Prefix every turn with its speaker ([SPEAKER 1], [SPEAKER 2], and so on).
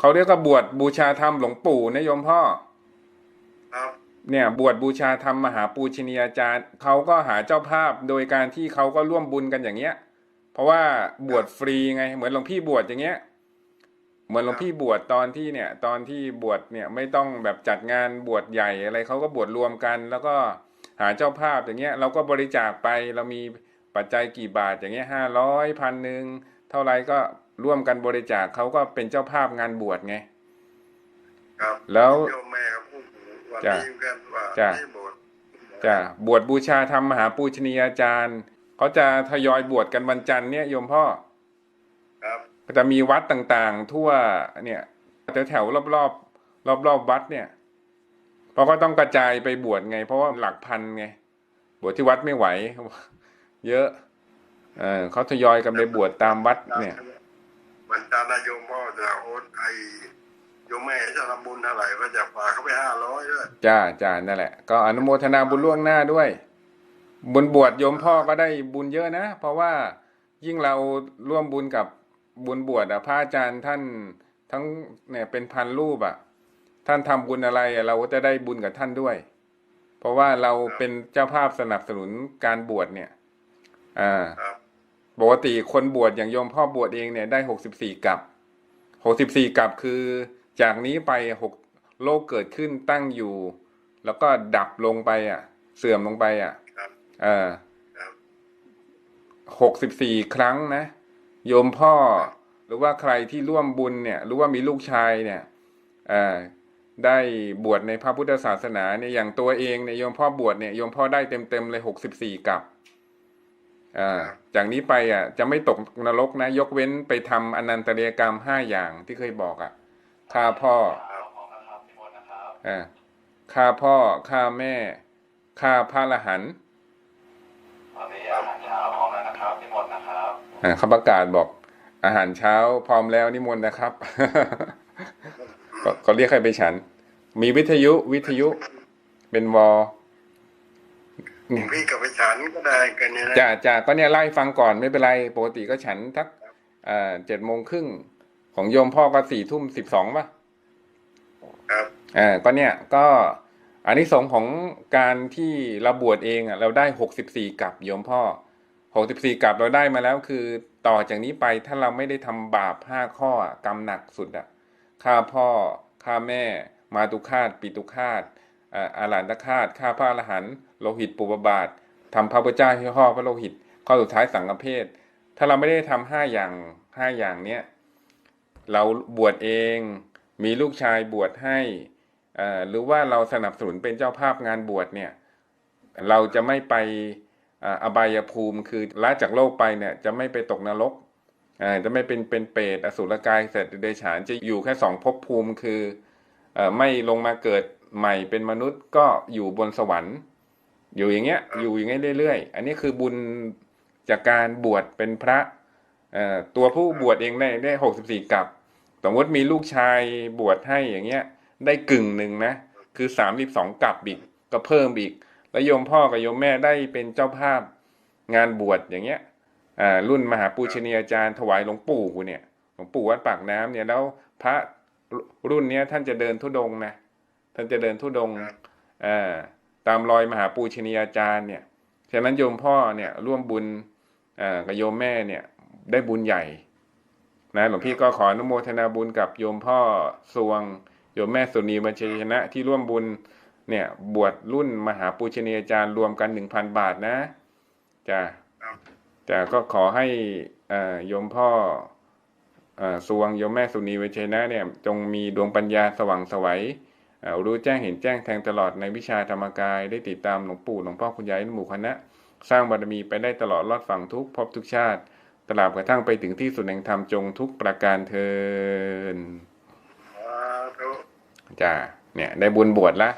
[SPEAKER 1] เขาเรียกว่าบวชบูชาธรรมหลวงปู่นะโยมพ่อ
[SPEAKER 2] ครับ
[SPEAKER 1] เนี่ย บวชบูชาธรรมมหาปูชนียาจารย์เขาก็หาเจ้าภาพโดยการที่เขาก็ร่วมบุญกันอย่างเงี้ย เพราะว่าบวชฟรีไง เหมือนหลวงพี่บวชอย่างเงี้ย เหมือนหลวงพี่บวชตอนที่เนี่ย ตอนที่บวชเนี่ยไม่ต้องแบบจัดงานบวชใหญ่อะไรเขาก็บวชรวมกัน แล้วก็หาเจ้าภาพอย่างเงี้ยเราก็บริจาคไปเรามีปัจจัยกี่บาทอย่างเงี้ยห้าร้อยพันหนึ่งเท่าไรก็ ร่วมกันบริจาคเขาก็เป็นเจ้าภาพงานบวชไง
[SPEAKER 2] ครับ
[SPEAKER 1] แล้ว
[SPEAKER 2] โยมแม่ครับพูดวัน
[SPEAKER 1] จ้ะ
[SPEAKER 2] นี้กันว่า
[SPEAKER 1] จ้ะ
[SPEAKER 2] ที่โบสถ์
[SPEAKER 1] จะบวชบูชาธรรมมหาปูชนียาจารย์เขาจะทยอยบวชกันวันจันทร์เนี่ยโยมพ่อ
[SPEAKER 2] ครับ
[SPEAKER 1] ก็จะมีวัดต่างๆ ทั่วเนี่ยแถวแถวๆรอบๆรอบๆวัดเนี่ยเพราะก็ต้องกระจายไปบวชไง เพราะว่าหลักพันไง บวชที่วัดไม่ไหว เยอะ เออเขาทยอยกันไปบวชตามวัดเนี่ย
[SPEAKER 2] วันจันทร์นะโยมพ่อจะโอนไอโยมแม่จะทำบุญเท่าไรก็จะฝากเขาไปห้าร้อยด้วย
[SPEAKER 1] จ้าจ้านั่นแหละ ก็อนุโมทนาบุญล่วงหน้าด้วยบุญบวชโยมพ่อก็ได้บุญเยอะนะ เพราะว่ายิ่งเราร่วมบุญกับบุญบวชอะพระอาจารย์ท่านทั้งเนี่ยเป็นพันรูปอะท่านทำบุญอะไรเราก็จะได้บุญกับท่านด้วย เพราะว่าเราเป็นเจ้าภาพสนับสนุนการบวชเนี่ย อ่า ปกติคนบวชอย่างโยมพ่อบวชเองเนี่ยได้หกสิบสี่กับหกสิบสี่กับคือจากนี้ไปหกโลกเกิดขึ้นตั้งอยู่ แล้วก็ดับลงไปอะ เสื่อมลงไปอะ
[SPEAKER 2] ครับ
[SPEAKER 1] เออ
[SPEAKER 2] ครับ
[SPEAKER 1] หกสิบสี่ครั้งนะ โยมพ่อ หรือว่าใครที่ร่วมบุญเนี่ย หรือว่ามีลูกชายเนี่ยเอ่อได้บวชในพระพุทธศาสนาเนี่ยอย่างตัวเองเนี่ยโยมพ่อบวชเนี่ยโยมพ่อได้เต็มเต็มๆเลยหกสิบสี่กับอ่า จากนี้ไปอะจะไม่ตกนรกนะ ยกเว้นไปทำอนันตเรียกรรมห้าอย่างที่เคยบอกอะฆ่าพ่ออ่าฆ่าพ่อฆ่าแม่ฆ่าพระอรหันต์
[SPEAKER 3] ตอนนี้อาหารเช้าพร้อมแล้วนะครับนิมนต์นะครับ
[SPEAKER 1] อ่าเขาประกาศบอกอาหารเช้าพร้อมแล้วนิมนต์นะครับก็เขาเรียกใครไปฉัน มีวิทยุวิทยุเป็นวอ
[SPEAKER 2] พี่กับไปฉันก็ได้กันเนี่ยนะ
[SPEAKER 1] จ่าจ่าก็เนี่ยไล่ฟังก่อนไม่เป็นไรปกติก็ฉันทักอ่าเจ็ดโมงครึ่งของโยมพ่อก็สี่ทุ่มสิบสองป่ะ
[SPEAKER 2] ครับ
[SPEAKER 1] อ่าก็เนี่ยก็อันนี้สงส์ของการที่เราบวชเองอะเราได้หกสิบสี่กับโยมพ่อหกสิบสี่กับเราได้มาแล้วคือต่อจากนี้ไปถ้าเราไม่ได้ทำบาปห้าข้ออะกรรมหนักสุดอะฆ่าพ่อฆ่าแม่ มาตุคาตปิตุคาต อาหลานตะคาตฆ่าพระอรหันต์โลหิตปุบบาททำพระพุทธเจ้าให้ห่อพระโลหิต ข้อสุดท้ายสังฆเพศ ถ้าเราไม่ได้ทำห้าอย่างห้าอย่างเนี้ยเราบวชเองมีลูกชายบวชให้หรือว่าเราสนับสนุนเป็นเจ้าภาพงานบวชเนี่ย เราจะไม่ไปอบายภูมิคือละจากโลกไปเนี่ย จะไม่ไปตกนรกจะไม่เป็นเป็นเปรตอสุรกายเสร็จเดรัจฉานจะอยู่แค่สองภพภูมิคือไม่ลงมาเกิด ใหม่เป็นมนุษย์ก็อยู่บนสวรรค์ อยู่อย่างเงี้ย อยู่อย่างเงี้ยเรื่อยๆ อันนี้คือบุญจากการบวชเป็นพระเอ่อตัวผู้บวชเองได้ได้หกสิบสี่กับ สมมติมีลูกชายบวชให้อย่างเงี้ย ได้กึ่งหนึ่งนะ คือสามสิบสองกับอีกก็เพิ่มอีก แล้วโยมพ่อกับโยมแม่ได้เป็นเจ้าภาพงานบวชอย่างเงี้ยอ่ารุ่นมหาปูชนียาจารย์ถวายหลวงปู่เนี่ย หลวงปู่วัดปากน้ำเนี่ยแล้วพระรุ่นเนี้ยท่านจะเดินทุดงค์นะ ท่านจะเดินทุดงตามรอยมหาปูชนียาจารย์เนี่ยฉะนั้นโยมพ่อเนี่ยร่วมบุญกับโยมแม่เนี่ยได้บุญใหญ่นะหลวงพี่ก็ขออนุโมทนาบุญกับโยมพ่อสวง โยมแม่สุนีบัญชยนะที่ร่วมบุญเนี่ยบวชรุ่นมหาปูชนียาจารย์รวมกันหนึ่งพันบาทนะจ้ะจ้ะก็ขอให้โยมพ่อสวงโยมแม่สุนีบัชยนะเนี่ย จงมีดวงปัญญาสว่างไสวัย รู้แจ้งเห็นแจ้งแทงตลอดในวิชาธรรมกายได้ติดตามหลวงปู่หลวงพ่อคุณยายหมู่คณะ สร้างบารมีไปได้ตลอดรอดฝั่งทุกภพทุกชาติตราบกระทั่งไปถึงที่สุดแห่งธรรมจงทุกประการเทิน
[SPEAKER 2] สาธุ
[SPEAKER 1] จ้าเนี่ยได้บุญบวชละ